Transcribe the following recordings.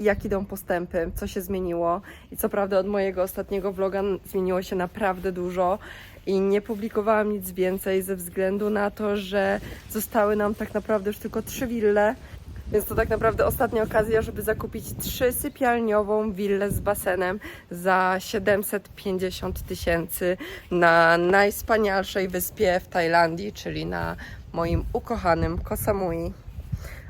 jak idą postępy, co się zmieniło. I co prawda od mojego ostatniego vloga zmieniło się naprawdę dużo i nie publikowałam nic więcej ze względu na to, że zostały nam tak naprawdę już tylko trzy wille. Więc to tak naprawdę ostatnia okazja, żeby zakupić trzysypialniową willę z basenem za 750 tysięcy na najwspanialszej wyspie w Tajlandii, czyli na moim ukochanym Koh Samui.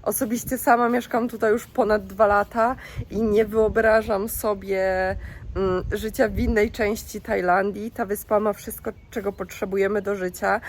Osobiście sama mieszkam tutaj już ponad dwa lata i nie wyobrażam sobie mm, życia w innej części Tajlandii. Ta wyspa ma wszystko, czego potrzebujemy do życia,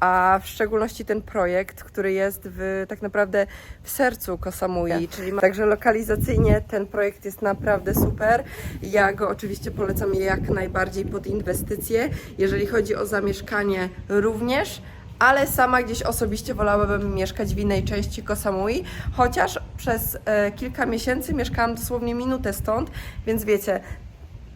a w szczególności ten projekt, który jest w, tak naprawdę w sercu Koh Samui, czyli ma... także lokalizacyjnie ten projekt jest naprawdę super. Ja go oczywiście polecam jak najbardziej pod inwestycje. Jeżeli chodzi o zamieszkanie również, ale sama gdzieś osobiście wolałabym mieszkać w innej części Koh Samui, chociaż przez e, kilka miesięcy mieszkałam dosłownie minutę stąd, więc wiecie,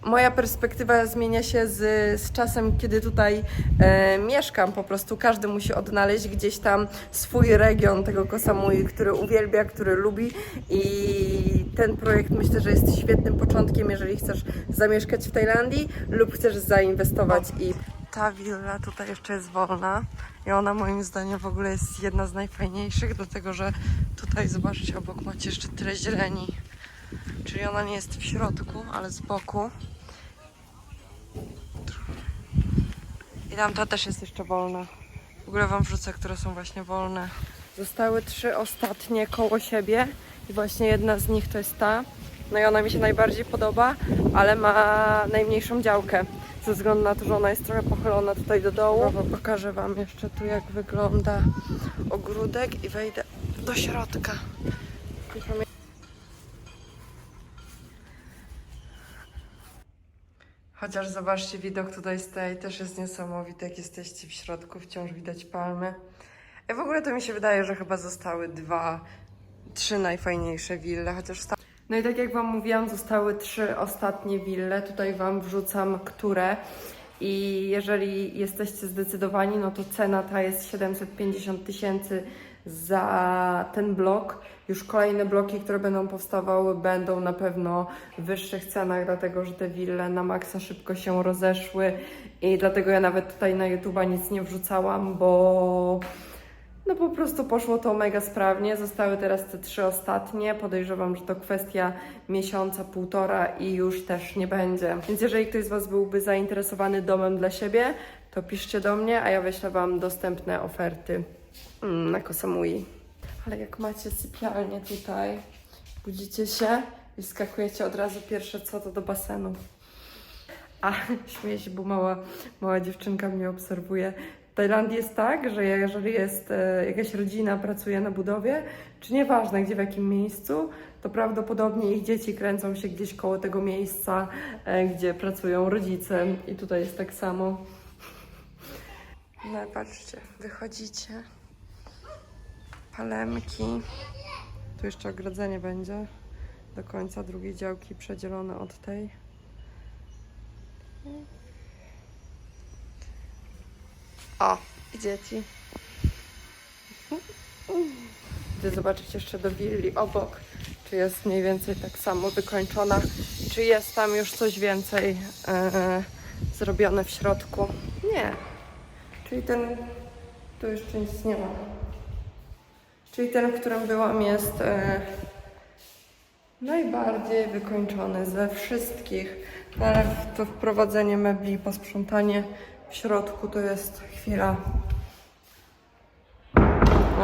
moja perspektywa zmienia się z, z czasem, kiedy tutaj e, mieszkam. Po prostu każdy musi odnaleźć gdzieś tam swój region tego Koh Samui, który uwielbia, który lubi i ten projekt myślę, że jest świetnym początkiem, jeżeli chcesz zamieszkać w Tajlandii lub chcesz zainwestować i ta willa tutaj jeszcze jest wolna i ona moim zdaniem w ogóle jest jedna z najfajniejszych, dlatego że tutaj zobaczcie, obok macie jeszcze tyle zieleni. Czyli ona nie jest w środku, ale z boku. I tamta też jest jeszcze wolna. W ogóle wam wrzucę, które są właśnie wolne. Zostały trzy ostatnie koło siebie i właśnie jedna z nich to jest ta. No i ona mi się najbardziej podoba, ale ma najmniejszą działkę. Ze względu na to, że ona jest trochę pochylona tutaj do dołu. Dobra, pokażę wam jeszcze tu jak wygląda ogródek i wejdę do środka. Chociaż zobaczcie, widok tutaj z tej też jest niesamowity, jak jesteście w środku, wciąż widać palmy. I w ogóle to mi się wydaje, że chyba zostały dwa, trzy najfajniejsze wille, chociaż No i tak jak Wam mówiłam, zostały trzy ostatnie wille. Tutaj Wam wrzucam, które. I jeżeli jesteście zdecydowani, no to cena ta jest 750 tysięcy za ten blok. Już kolejne bloki, które będą powstawały, będą na pewno w wyższych cenach, dlatego że te wille na maksa szybko się rozeszły i dlatego ja nawet tutaj na YouTube'a nic nie wrzucałam, bo no po prostu poszło to mega sprawnie. Zostały teraz te trzy ostatnie. Podejrzewam, że to kwestia miesiąca, półtora i już też nie będzie. Więc jeżeli ktoś z Was byłby zainteresowany domem dla siebie, to piszcie do mnie, a ja wyślę Wam dostępne oferty mm, na Kosamui. Ale jak macie sypialnię tutaj, budzicie się i skakujecie od razu pierwsze co to do basenu. A śmieję się, bo mała, mała dziewczynka mnie obserwuje. W Tajlandii jest tak, że jeżeli jest e, jakaś rodzina, pracuje na budowie, czy nieważne gdzie, w jakim miejscu, to prawdopodobnie ich dzieci kręcą się gdzieś koło tego miejsca, e, gdzie pracują rodzice. I tutaj jest tak samo. No patrzcie, wychodzicie. Palemki. Tu jeszcze ogrodzenie będzie do końca drugiej działki przedzielone od tej. O, i dzieci. Idę zobaczyć jeszcze do willi obok, czy jest mniej więcej tak samo wykończona, czy jest tam już coś więcej e, zrobione w środku. Nie. Czyli ten, tu jeszcze nic nie ma. Czyli ten, w którym byłam, jest e, najbardziej wykończony ze wszystkich. Ale to wprowadzenie mebli, posprzątanie w środku to jest chwila.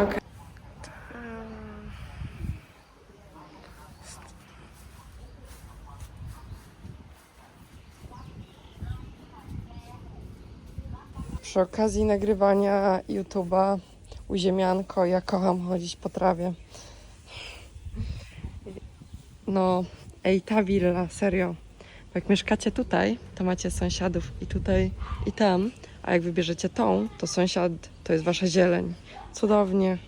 Okej. Przy okazji nagrywania YouTube'a uziemianko, ja kocham chodzić po trawie. No, ej, ta willa, serio. Jak mieszkacie tutaj, to macie sąsiadów i tutaj, i tam. A jak wybierzecie tą, to sąsiad to jest wasza zieleń. Cudownie.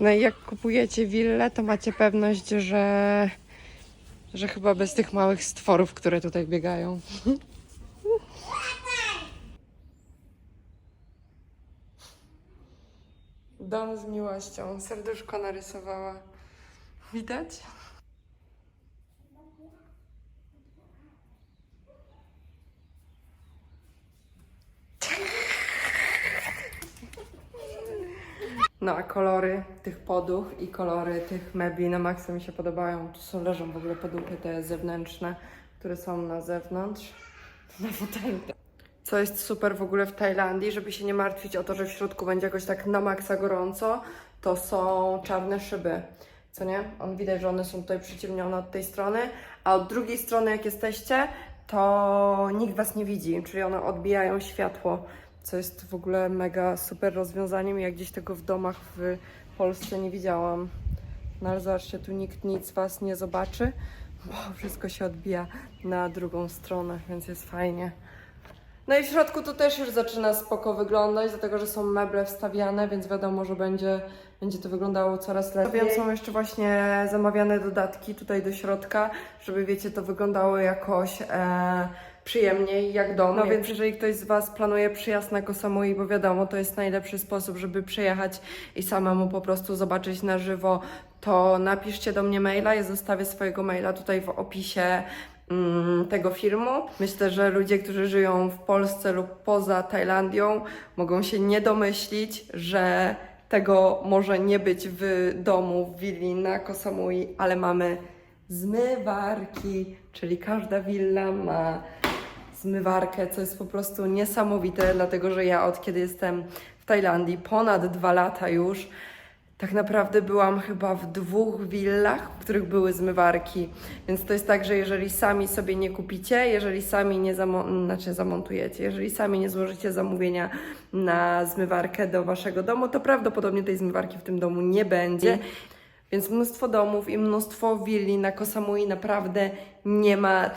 No i jak kupujecie willę, to macie pewność, że, że chyba bez tych małych stworów, które tutaj biegają. Dom z miłością. Serduszko narysowała. Widać? No a kolory tych podów i kolory tych mebli na maksa mi się podobają. Tu są, leżą w ogóle podupy te zewnętrzne, które są na zewnątrz. Na fotelu. Co jest super w ogóle w Tajlandii, żeby się nie martwić o to, że w środku będzie jakoś tak na maksa gorąco, to są czarne szyby. Co nie? On widać, że one są tutaj przyciemnione od tej strony, a od drugiej strony jak jesteście, to nikt was nie widzi, czyli one odbijają światło, co jest w ogóle mega super rozwiązaniem. Ja gdzieś tego w domach w Polsce nie widziałam. No ale zobaczcie, tu nikt nic was nie zobaczy, bo wszystko się odbija na drugą stronę, więc jest fajnie. No i w środku to też już zaczyna spoko wyglądać, dlatego że są meble wstawiane, więc wiadomo, że będzie, będzie to wyglądało coraz lepiej. Wiem, są jeszcze właśnie zamawiane dodatki tutaj do środka, żeby wiecie, to wyglądało jakoś e, przyjemniej jak dom. No więc jeżeli ktoś z Was planuje przyjazd na Koh Samui, bo wiadomo, to jest najlepszy sposób, żeby przyjechać i samemu po prostu zobaczyć na żywo, to napiszcie do mnie maila, ja zostawię swojego maila tutaj w opisie mm, tego filmu. Myślę, że ludzie, którzy żyją w Polsce lub poza Tajlandią, mogą się nie domyślić, że tego może nie być w domu, w willi na Koh Samui, ale mamy zmywarki, czyli każda willa ma zmywarkę, co jest po prostu niesamowite, dlatego że ja od kiedy jestem w Tajlandii, ponad dwa lata już, tak naprawdę byłam chyba w dwóch willach, w których były zmywarki. Więc to jest tak, że jeżeli sami sobie nie kupicie, jeżeli sami nie zamo- znaczy zamontujecie, jeżeli sami nie złożycie zamówienia na zmywarkę do waszego domu, to prawdopodobnie tej zmywarki w tym domu nie będzie. Więc mnóstwo domów i mnóstwo willi na Koh Samui naprawdę nie ma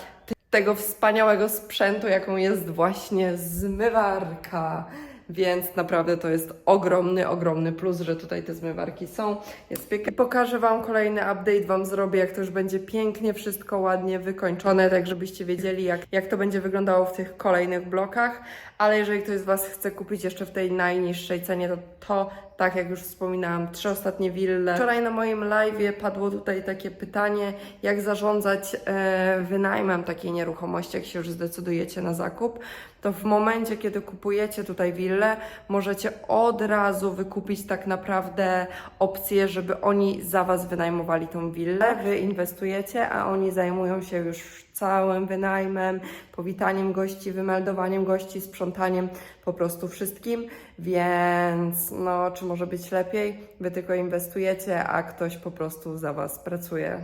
tego wspaniałego sprzętu, jaką jest właśnie zmywarka. Więc naprawdę to jest ogromny, ogromny plus, że tutaj te zmywarki są. Jest pięknie. Pokażę Wam kolejny update, Wam zrobię, jak to już będzie pięknie, wszystko ładnie wykończone, tak żebyście wiedzieli, jak, jak to będzie wyglądało w tych kolejnych blokach. Ale jeżeli ktoś z Was chce kupić jeszcze w tej najniższej cenie, to to, tak jak już wspominałam, trzy ostatnie wille. Wczoraj na moim live'ie padło tutaj takie pytanie, jak zarządzać e, wynajmem takiej nieruchomości, jak się już zdecydujecie na zakup. To w momencie, kiedy kupujecie tutaj willę, możecie od razu wykupić tak naprawdę opcję, żeby oni za Was wynajmowali tą willę. Wy inwestujecie, a oni zajmują się już całym wynajmem, powitaniem gości, wymeldowaniem gości, sprzątaniem, po prostu wszystkim. Więc no, czy może być lepiej? Wy tylko inwestujecie, a ktoś po prostu za Was pracuje.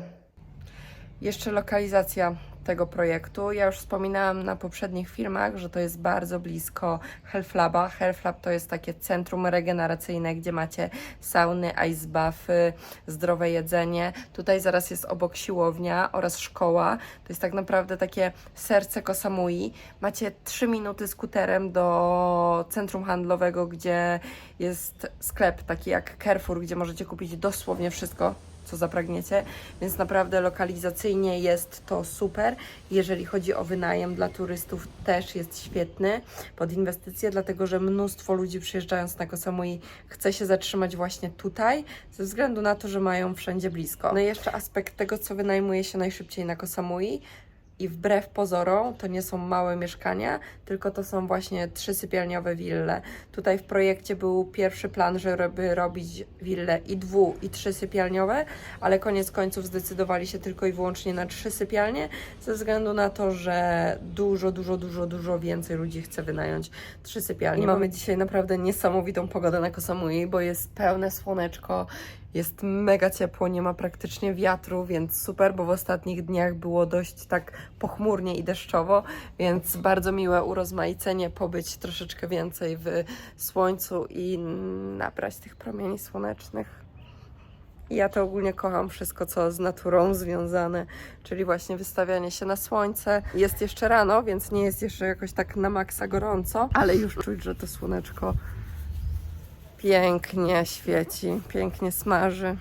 Jeszcze lokalizacja tego projektu. Ja już wspominałam na poprzednich filmach, że to jest bardzo blisko Health Laba. Health Lab to jest takie centrum regeneracyjne, gdzie macie sauny, ice buffy, zdrowe jedzenie. Tutaj zaraz jest obok siłownia oraz szkoła. To jest tak naprawdę takie serce Koh Samui. Macie 3 minuty skuterem do centrum handlowego, gdzie jest sklep taki jak Carrefour, gdzie możecie kupić dosłownie wszystko, co zapragniecie, więc naprawdę lokalizacyjnie jest to super. Jeżeli chodzi o wynajem dla turystów, też jest świetny pod inwestycje, dlatego że mnóstwo ludzi przyjeżdżając na Koh Samui chce się zatrzymać właśnie tutaj, ze względu na to, że mają wszędzie blisko. No i jeszcze aspekt tego, co wynajmuje się najszybciej na Koh Samui, i wbrew pozorom to nie są małe mieszkania, tylko to są właśnie trzysypialniowe wille. Tutaj w projekcie był pierwszy plan, żeby robić wille i dwu i trzysypialniowe, ale koniec końców zdecydowali się tylko i wyłącznie na trzy sypialnie, ze względu na to, że dużo, dużo, dużo, dużo więcej ludzi chce wynająć trzy sypialnie. Mamy dzisiaj naprawdę niesamowitą pogodę na Koh Samui, bo jest pełne słoneczko, jest mega ciepło, nie ma praktycznie wiatru, więc super, bo w ostatnich dniach było dość tak pochmurnie i deszczowo, więc bardzo miłe urozmaicenie, pobyć troszeczkę więcej w słońcu i nabrać tych promieni słonecznych. Ja to ogólnie kocham wszystko, co z naturą związane, czyli właśnie wystawianie się na słońce. Jest jeszcze rano, więc nie jest jeszcze jakoś tak na maksa gorąco, ale już czuć, że to słoneczko pięknie świeci, pięknie smaży.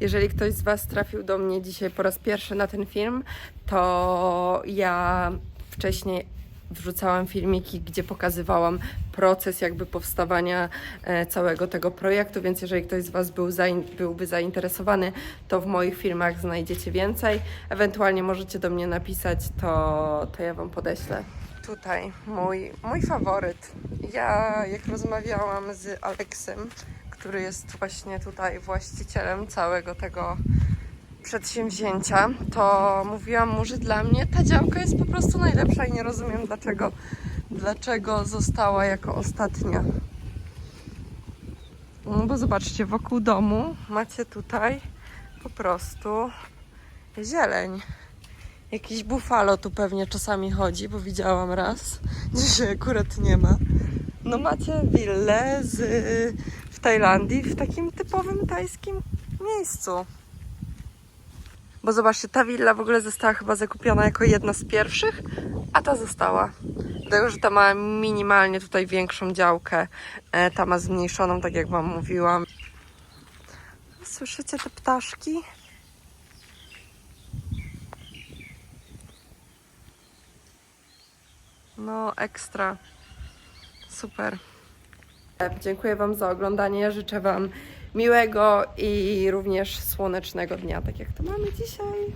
Jeżeli ktoś z Was trafił do mnie dzisiaj po raz pierwszy na ten film, to ja wcześniej wrzucałam filmiki, gdzie pokazywałam proces jakby powstawania e, całego tego projektu, więc jeżeli ktoś z Was był zain- byłby zainteresowany, to w moich filmach znajdziecie więcej. Ewentualnie możecie do mnie napisać, to, to ja Wam podeślę. Tutaj mój, mój faworyt. Ja jak rozmawiałam z Aleksem, który jest właśnie tutaj właścicielem całego tego przedsięwzięcia, to mówiłam mu, że dla mnie ta działka jest po prostu najlepsza i nie rozumiem dlaczego, dlaczego została jako ostatnia. No bo zobaczcie, wokół domu macie tutaj po prostu zieleń. Jakiś bufalo tu pewnie czasami chodzi, bo widziałam raz. Dzisiaj akurat nie ma. No macie willę z, w Tajlandii, w takim typowym tajskim miejscu. Bo zobaczcie, ta willa w ogóle została chyba zakupiona jako jedna z pierwszych, a ta została. Dlatego, że ta ma minimalnie tutaj większą działkę. E, Ta ma zmniejszoną, tak jak Wam mówiłam. Słyszycie te ptaszki? No, ekstra. Super. Dziękuję Wam za oglądanie. Życzę Wam miłego i również słonecznego dnia, tak jak to mamy dzisiaj.